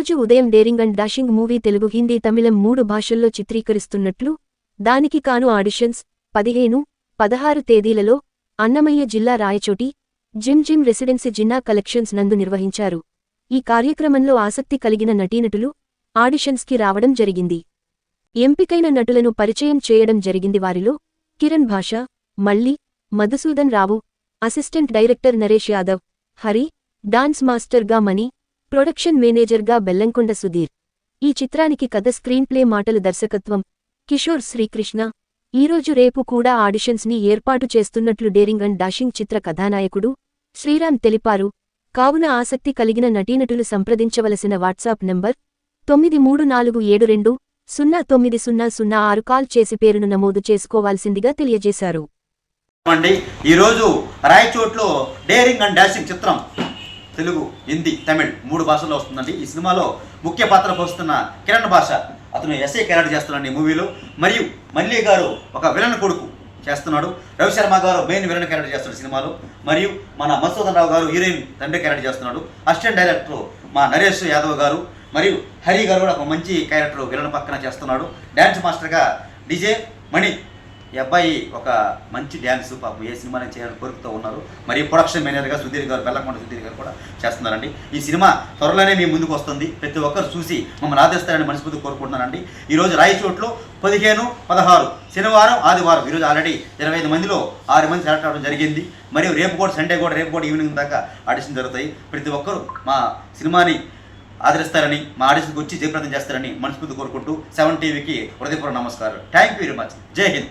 ఉదయం daring and dashing movie Telugu Hindi తమిళం మూడు భాషల్లో చిత్రీకరిస్తున్నట్లు దానికి కాను ఆడిషన్స్ పదిహేను పదహారు తేదీలలో అన్నమయ్య జిల్లా Rayachoti gym gym residency Jinna collections నందు నిర్వహించారు. ఈ కార్యక్రమంలో ఆసక్తి కలిగిన నటీనటులు ఆడిషన్స్కి రావడం జరిగింది. ఎంపికైన నటులను పరిచయం చేయడం జరిగింది వారిలో Kiran Basha Malli Madhusudan Rao assistant director Naresh Yadav Hari dance మాస్టర్గా మణి ప్రొడక్షన్ మేనేజర్గా బెల్లంకొండ సుధీర్. ఈ చిత్రానికి కథ స్క్రీన్ ప్లే మాటలు దర్శకత్వం. కిషోర్ శ్రీకృష్ణ. ఈరోజు రేపు కూడా ఆడిషన్స్ని ఏర్పాటు చేస్తున్నట్లు డేరింగ్ అండ్ డాషింగ్ చిత్ర కథానాయకుడు శ్రీరామ్ తెలిపారు. కావున ఆసక్తి కలిగిన నటీనటులు సంప్రదించవలసిన వాట్సాప్ నంబర్ తొమ్మిది మూడు నాలుగు ఏడు రెండు సున్నా తొమ్మిది సున్నా సున్నా ఆరు కాల్ చేసి పేరును నమోదు చేసుకోవాల్సిందిగా తెలియజేశారు. ఈరోజు రాయచోట్లో డేరింగ్ అండ్ డాషింగ్ చిత్రం తెలుగు హిందీ తమిళ్ మూడు భాషల్లో వస్తుందండి. ఈ సినిమాలో ముఖ్య పాత్ర పోస్తున్న కిరణ్ భాష అతను ఎస్ఐ క్యారెక్టర్ చేస్తున్నాడు ఈ మూవీలో. మరియు మల్లి గారు ఒక విలన్ కొడుకు చేస్తున్నాడు. రవిశర్మ గారు మెయిన్ విలన్ క్యారెక్టర్ చేస్తున్నాడు సినిమాలో. మరియు మన మధుసూదన్ రావు గారు హీరోయిన్ తండ్రి క్యారెక్టర్ చేస్తున్నాడు. అసిస్టెంట్ డైరెక్టర్ మా నరేష్ యాదవ్ గారు. మరియు హరి గారు కూడా ఒక మంచి క్యారెక్టర్ విలన్ పక్కన చేస్తున్నాడు. డ్యాన్స్ మాస్టర్గా డిజే మణి ఈ అబ్బాయి ఒక మంచి డ్యాన్స్ పాపం ఏ సినిమాని చేయాలని కోరుకుతూ ఉన్నారు. మరి ప్రొడక్షన్ మేనేజర్గా సుధీర్ గారు బెల్లకొండ సుధీర్ గారు కూడా చేస్తున్నారండి. ఈ సినిమా త్వరలోనే మీ ముందుకు వస్తుంది. ప్రతి ఒక్కరు చూసి మమ్మల్ని ఆదరిస్తారని మనస్ఫూర్తి కోరుకుంటున్నానండి. ఈరోజు రాయచోట్లో పదిహేను పదహారు శనివారం ఆదివారం ఈరోజు ఆల్రెడీ ఇరవై ఐదు మందిలో ఆరు మంది సెలెక్ట్ అవ్వడం జరిగింది. మరియు రేపు కూడా సండే కూడా రేపు కూడా ఈవినింగ్ దాకా ఆడిషన్ జరుగుతాయి. ప్రతి ఒక్కరు మా సినిమాని ఆదరిస్తారని మా ఆడిషన్కి వచ్చి జయప్రదం చేస్తారని మనస్ఫూర్తి కోరుకుంటూ సెవెన్ టీవీకి హృదయపూర్వ నమస్కారం థ్యాంక్ యూ వెరీ మచ్ జై హింద్.